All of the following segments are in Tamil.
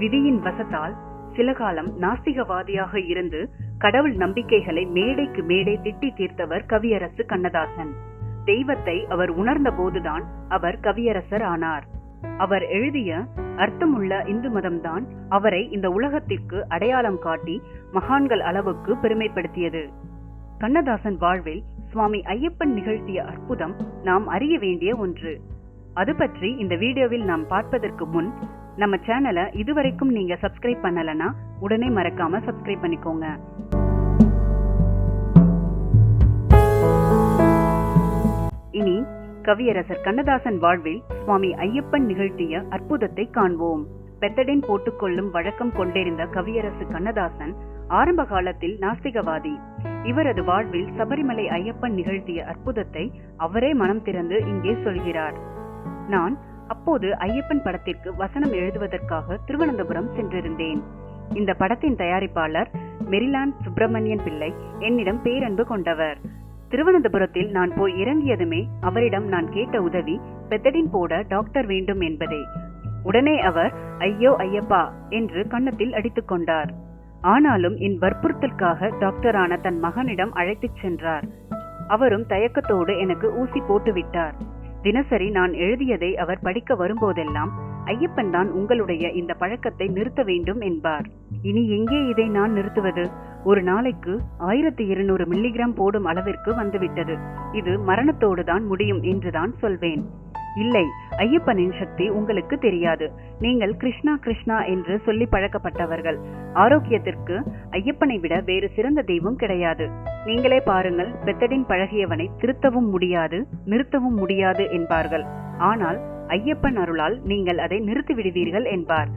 விதியின் வசத்தால் சில காலம் நாஸ்திகவாதியாக இருந்து கடவுள் நம்பிக்கைகளை மேடைக்கு மேடை திட்டி தீர்த்தவர் கவியரசு கண்ணதாசன். தெய்வத்தை அவர் உணர்ந்த போதுதான் அவர் கவியரசர் ஆனார். அவர் எழுதிய அர்த்தமுள்ள இந்து மதம்தான் அவரை இந்த உலகத்திற்கு அடையாளம் காட்டி மகான்கள் அளவுக்கு பெருமைப்படுத்தியது. கண்ணதாசன் வாழ்வில் சுவாமி ஐயப்பன் நிகழ்த்திய அற்புதம் நாம் அறிய வேண்டிய ஒன்று. அது பற்றி இந்த வீடியோவில் நாம் பார்ப்பதற்கு முன் நம்ம சேனலை இதுவரைக்கும் நீங்க சப்ஸ்கிரைப் பண்ணலனா உடனே மறக்காம சப்ஸ்கிரைப் பண்ணிக்கோங்க. இனி கவியரசர் கண்ணதாசன் வாழ்வில் சுவாமி ஐயப்பன் நிகழ்த்திய அற்புதத்தை காண்போம். பெத்தடின் போட்டுக்கொள்ளும் வழக்கம் கொண்டிருந்த கவியரசு கண்ணதாசன் ஆரம்ப காலத்தில் நாஸ்திகவாதி. இவரது வாழ்வில் சபரிமலை ஐயப்பன் நிகழ்த்திய அற்புதத்தை அவரே மனம் திறந்து இங்கே சொல்கிறார். நான் அப்போது ஐயப்பன் படத்திற்கு வசனம் எழுதுவதற்காக திருவனந்தபுரம் சென்றிருந்தேன். இந்த படத்தின் தயாரிப்பாளர் மெரிலான் சுப்பிரமணியன் பிள்ளை என்னிடம் பேரன்பு கொண்டவர். திருவனந்தபுரத்தில் நான் போய் இறங்கியதுமே அவரிடம் நான் கேட்ட உதவி பெத்தடின் போட டாக்டர் வேண்டும் என்பதே. உடனே அவர் ஐயோ ஐயப்பா என்று கன்னத்தில் அடித்துக் கொண்டார். ஆனாலும் என் வற்புறுத்தலுக்காக டாக்டரான தன் மகனிடம் அழைத்துச் சென்றார். அவரும் தயக்கத்தோடு எனக்கு ஊசி போட்டுவிட்டார். தினசரி நான் எழுதியதை அவர் படிக்க வரும்போதெல்லாம் ஐயப்பன் தான் உங்களுடைய இந்த பழக்கத்தை நிறுத்த வேண்டும் என்பார். இனி எங்கே இதை நான் நிறுத்துவது? ஒரு நாளைக்கு ஆயிரத்தி இருநூறு மில்லிகிராம் போடும் அளவிற்கு வந்துவிட்டது. இது மரணத்தோடு தான் முடியும் என்றுதான் சொல்வேன். இல்லை ஐயப்பனின் சக்தி உங்களுக்கு தெரியாது. நீங்கள் கிருஷ்ணா கிருஷ்ணா என்று சொல்லி பழக்கப்பட்டவர்கள். ஆரோக்கியத்திற்கு ஐயப்பனை விட வேறு சிறந்த தெய்வம் கிடையாது. நீங்களே பாருங்கள் பெத்தடின் பழகியவனை திருத்தவும் முடியாது நிறுத்தவும் முடியாது என்பார்கள். ஆனால் ஐயப்பன் அருளால் நீங்கள் அதை நிறுத்தி விடுவீர்கள் என்பார்.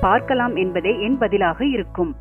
பார்க்கலாம் என்பதே என் பதிலாக இருக்கும்.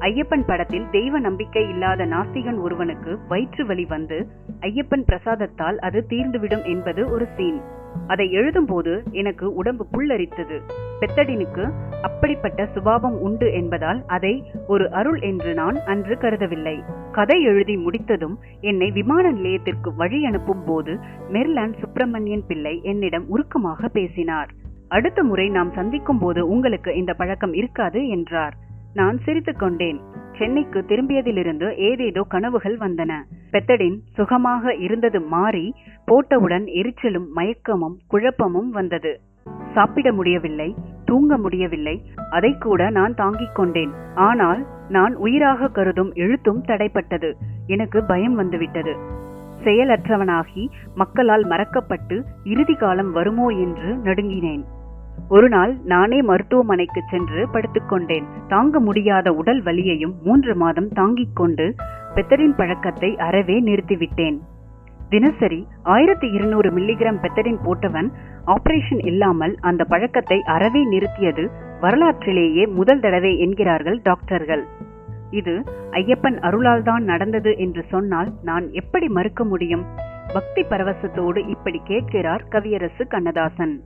ஐயப்பன் படத்தில் தெய்வ நம்பிக்கை இல்லாத நாஸ்திகன் ஒருவனுக்கு வயிற்று வலி வந்து ஐயப்பன் பிரசாதத்தால் அது தீர்ந்துவிடும் என்பது ஒரு சீன். அதை எழுதும்போது எனக்கு உடம்பு புல்லரித்தது. பெத்தடினுக்கு அப்படிப்பட்ட சுபாவம் உண்டு என்பதால் அதை ஒரு அருள் என்று நான் அன்று கருதவில்லை. கதை எழுதி முடித்ததும் என்னை விமான நிலையத்திற்கு வழி அனுப்பும் போது மெர்லாண்ட் சுப்பிரமணியன் பிள்ளை என்னிடம் உருக்கமாக பேசினார். அடுத்த முறை நாம் சந்திக்கும் போது உங்களுக்கு இந்த பழக்கம் இருக்காது என்றார். நான் சிரித்துக்கொண்டேன் சென்னைக்கு திரும்பியதிலிருந்து ஏதேதோ கனவுகள் வந்தன. பெத்தடின் சுகமாக இருந்தது மாறி போட்டவுடன் எரிச்சலும் மயக்கமும் குழப்பமும் வந்தது. சாப்பிட முடியவில்லை தூங்க முடியவில்லை அதை கூட நான் தாங்கிக் கொண்டேன். ஆனால் நான் உயிராக கருதும் எழுத்தும் தடைப்பட்டது. எனக்கு பயம் வந்துவிட்டது. செயலற்றவனாகி மக்களால் மறக்கப்பட்டு இறுதி காலம் வருமோ என்று நடுங்கினேன். ஒரு நாள் நானே மருத்துவமனைக்கு சென்று படுத்துக்கொண்டேன் தாங்க முடியாத உடல் வலியையும் மூன்று மாதம் தாங்கிக் கொண்டு பெத்தரின் பழக்கத்தை அறவே நிறுத்திவிட்டேன். தினசரி ஆயிரத்தி இருநூறு மில்லிகிராம் பெத்தரின் போட்டவன் ஆபரேஷன் இல்லாமல் அந்த பழக்கத்தை அறவே நிறுத்தியது வரலாற்றிலேயே முதல் தடவை என்கிறார்கள் டாக்டர்கள். இது ஐயப்பன் அருளால் தான் நடந்தது என்று சொன்னால் நான் எப்படி மறுக்க முடியும்? பக்தி பரவசத்தோடு இப்படி கேட்கிறார் கவியரசு கண்ணதாசன்.